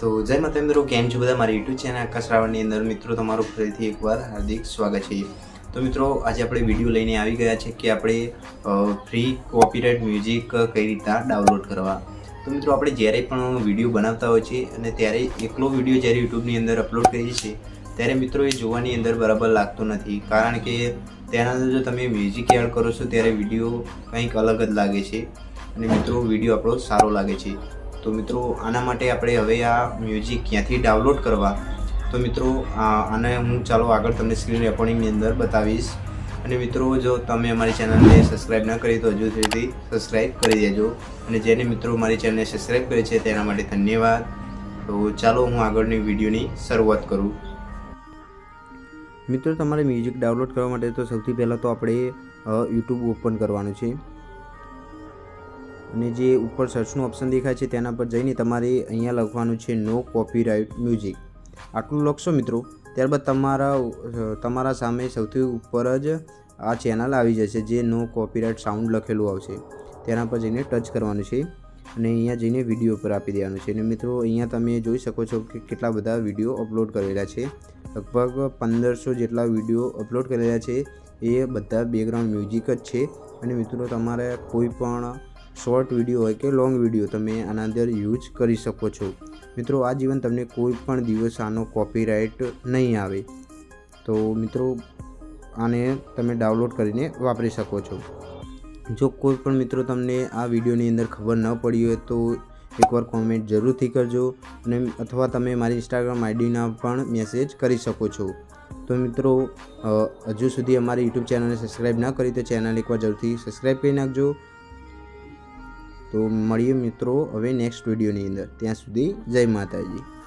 તો જય માતા મિત્રો, કેમ છો બધા? મારી યુટ્યુબ ચેનલ આકાશ રાવણની અંદર મિત્રો તમારું ફરીથી એકવાર હાર્દિક સ્વાગત છે. તો મિત્રો, આજે આપણે વીડિયો લઈને આવી ગયા છે કે આપણે ફ્રી કોપીરાઇટ મ્યુઝિક કઈ રીતના ડાઉનલોડ કરવા. તો મિત્રો, આપણે જ્યારે પણ વીડિયો બનાવતા હોય છે અને ત્યારે એકલો વીડિયો જ્યારે યુટ્યુબની અંદર અપલોડ કરીએ છીએ, ત્યારે મિત્રો એ જોવાની અંદર બરાબર લાગતો નથી. કારણ કે તેના અંદર જો તમે મ્યુઝિક એડ કરો છો, ત્યારે વીડિયો કંઈક અલગ જ લાગે છે. અને મિત્રો વીડિયો આપણો સારો લાગે છે. તો મિત્રો, આના માટે આપણે હવે આ મ્યુઝિક ક્યાંથી ડાઉનલોડ કરવા? તો મિત્રો આને હું ચાલો આગળ તમને સ્ક્રીન રેકોર્ડિંગની અંદર બતાવીશ. અને મિત્રો, જો તમે અમારી ચેનલને સબસ્ક્રાઈબ ન કરી તો હજુ સુધી સબસ્ક્રાઈબ કરી દેજો. અને જેને મિત્રો મારી ચેનલને સબસ્ક્રાઈબ કરી છે તેના માટે ધન્યવાદ. તો ચાલો હું આગળની વિડીયોની શરૂઆત કરું. મિત્રો, તમારે મ્યુઝિક ડાઉનલોડ કરવા માટે તો સૌથી પહેલાં તો આપણે યુટ્યુબ ઓપન કરવાનું છે. અને જે ઉપર સર્ચનું ઓપ્શન દેખાય છે તેના પર જઈને તમારે અહીંયા લખવાનું છે નો કોપીરાઇટ મ્યુઝિક આટલું લખશો મિત્રો, ત્યારબાદ તમારા તમારા સામે સૌથી ઉપર જ આ ચેનલ આવી જશે જે નો કોપીરાઇટ સાઉન્ડ લખેલું આવશે. તેના પર જઈને ટચ કરવાનું છે અને અહીંયા જઈને વીડિયો પર આપી દેવાનું છે. અને મિત્રો, અહીંયા તમે જોઈ શકો છો કે કેટલા બધા વીડિયો અપલોડ કરેલા છે. લગભગ પંદરસો જેટલા વીડિયો અપલોડ કરેલા છે. એ બધા બેકગ્રાઉન્ડ મ્યુઝિક જ છે. અને મિત્રો, તમારે કોઈ પણ શોર્ટ વીડિયો હોય કે લોંગ વીડિયો તમે આના અંદર યુઝ કરી શકો છો. મિત્રો, આ જીવન તમને કોઈ પણ દિવસ આનો કોપીરાઇટ નહીં આવે. તો મિત્રો, આને તમે ડાઉનલોડ કરીને વાપરી શકો છો. જો કોઈ પણ મિત્રો તમને આ વિડીયોની અંદર ખબર ન પડી હોય તો એકવાર કોમેન્ટ જરૂરથી કરજો અને અથવા તમે મારી ઇન્સ્ટાગ્રામ આઈડીના પણ મેસેજ કરી શકો છો. તો મિત્રો હજુ સુધી અમારી યુટ્યુબ ચેનલને સબસ્ક્રાઈબ ના કરી તો ચેનલ એકવાર જરૂરથી સબસ્ક્રાઈબ કરી નાખજો. તો મળીએ મિત્રો હવે નેક્સ્ટ વિડીયોની અંદર. ત્યાં સુધી જય માતાજી.